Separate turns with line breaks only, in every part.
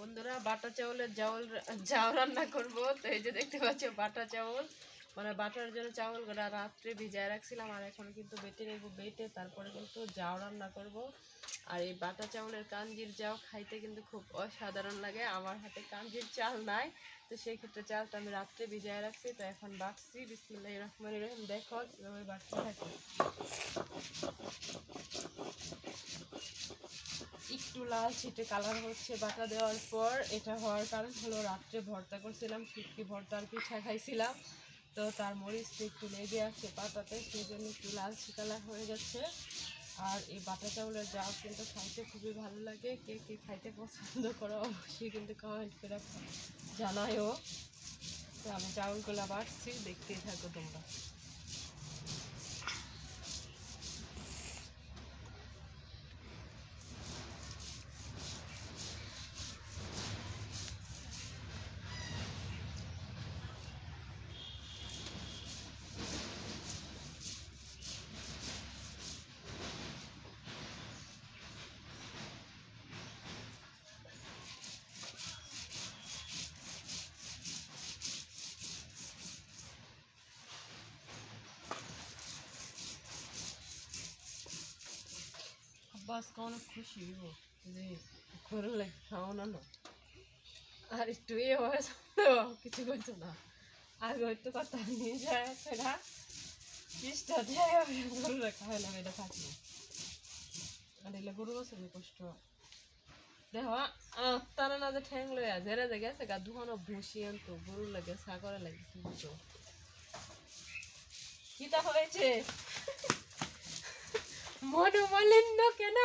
বন্ধুরা, বাটা চাউলের জাউল জাউ রান্না করব। তো এই যে দেখতে পাচ্ছ, বাটা চাউল। মানে বাটার জন্য চাউল রাত্রে ভিজায় রাখছিলাম, আর এখন কিন্তু বেটে নেব, বেটে তারপরে কিন্তু জাউ রান্না করব। আর এই বাটা চাউলের কাঞ্জির জাউ খাইতে কিন্তু খুব অসাধারণ লাগে। আমার হাতে কাঞ্জির চাল নাই, তো সেই ক্ষেত্রে চালটা আমি রাত্রে ভিজায় রাখছি। তো এখন বাটছি বিসমিল্লাহ রহমান রহিম। দেখো কীভাবে বাটতে থাকি। লাল ছিটে কালার হচ্ছে বাটা দেওয়ার পর, এটা হওয়ার কারণ হলো রাত্রে ভর্তা করছিলাম, শুটকি ভর্তার পিঠা খাইছিলাম। তো তার মরিচটা একটু লেগে আছে পাতাতে সেই জন্য একটু লালচে কালার হয়ে যাচ্ছে আর এই বাটা চাউলের জাউ কিন্তু খাইতে খুবই ভালো লাগে। কে কে খাইতে পছন্দ করো অবশ্যই কিন্তু কমেন্ট করে জানায়ও। তো আমি চাউলগুলো বাড়ছি দেখতেই থাকো তোমরা। আব্বাস অনেক খুশি হইব? যে করলে খাওয়ানো না। না আর একটু ইয়ে কিছু করছ না। আগে হয়তো কথা নিয়ে যায় সেটা চেষ্টা খাওয়ালাম এটা থাকি আর এলে গরু বছর কষ্ট দেখো তারা না যে ঠ্যাং লইয়া জেরে যে গেছে, গা দুখানো ভুসি আনতো, গরুর লাগে সাগরে লাগে, কি কিতা হয়েছে? মনোমালিন্য কেন?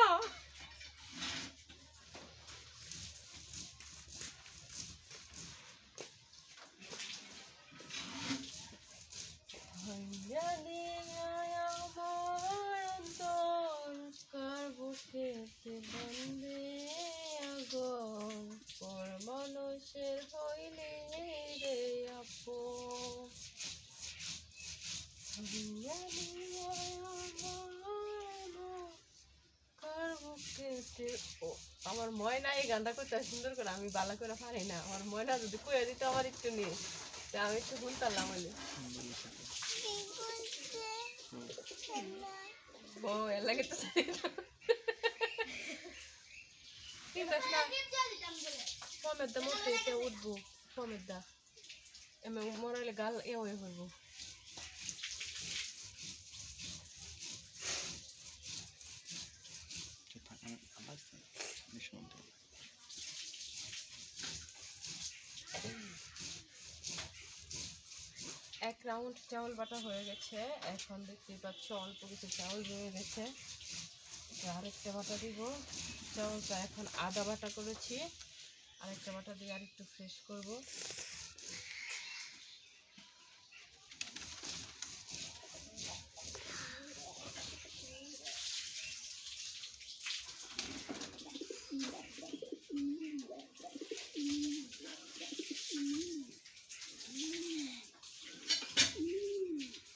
মানুষের হইলে রে আপন। আমার ময়না এই গানটা করতে সুন্দর করে আমি বালা করে পারি না। আমার ময়না যদি কয়ে দিত আমার একটু নিয়ে আমি একটু শুনতাম বলে। ও, এর লাগে তো ফমের দা মতো এতে উঠবো ফমের দা। এমনি মরাইলে গাল এ হয়ে করব এক রাউন্ড চাউল বাটা হয়ে গেছে। এখন দেখতেই পাচ্ছ অল্প কিছু চাউল রয়ে গেছে। আর আরেকটা বাটা দিব। চাউলটা এখন আদা বাটা করেছি। আরেকটা বাটা দিয়ে আরেকটু ফ্রেশ করব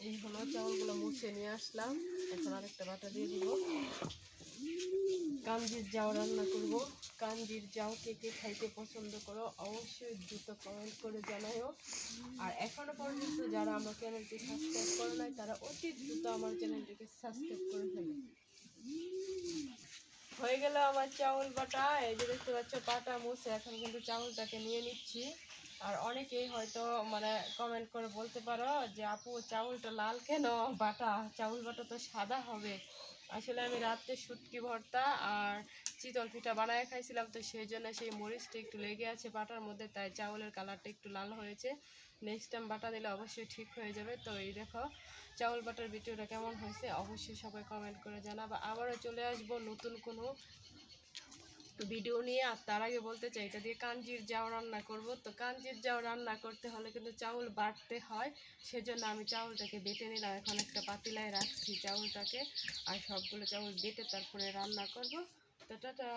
এই হলো নিয়ে আসলাম। এখন আরেকটা বাটা দিয়ে দিব। কাঞ্জির জাউ রান্না করব। কাঞ্জির জাউ কে কে খাইতে পছন্দ করো, অবশ্যই দ্রুত কমেন্ট করে জানাইও আর এখনও পর্যন্ত যারা আমার চ্যানেলটি সাবস্ক্রাইব করে নাই, তারা অতি দ্রুত আমার চ্যানেলটিকে সাবস্ক্রাইব করে ফেলে। হয়ে গেল আমার চাউল বাটা। এই যে দেখতে পাচ্ছ পাটা মুছে, এখন কিন্তু চাউলটাকে নিয়ে নিচ্ছি। আর অনেকেই হয়তো মানে কমেন্ট করে বলতে পারো যে, আপু, চাউলটা লাল কেন? বাটা, চাউল বাটা তো সাদা হবে। আসলে আমি রাত্রে শুটকি ভর্তা আর চিতল পিঠা বানায় খাইছিলাম, তো সেই জন্য সেই মরিচটা একটু লেগে আছে বাটার মধ্যে, তাই চাউলের কালারটা একটু লাল হয়েছে। নেক্সট টাইম বাটা দিলে অবশ্যই ঠিক হয়ে যাবে। তো এই দেখো, চাউল বাটার ভিডিওটা কেমন হয়েছে? অবশ্যই সবাই কমেন্ট করে জানাবা। আবারও চলে আসব নতুন কোনো ভিডিও নিয়ে আর তার আগে বলতে চাই, এটা দিয়ে কাঞ্জির যাও রান্না করব। তো কাঞ্জির যাও রান্না করতে হলে কিন্তু চাউল বাড়তে হয়, সেজন্য আমি চাউলটাকে বেটে নিলাম। এখন একটা পাতিলায় রাখছি চাউলটাকে, আর সবগুলো চাউল বেটে তারপরে রান্না করব। তো টাটা!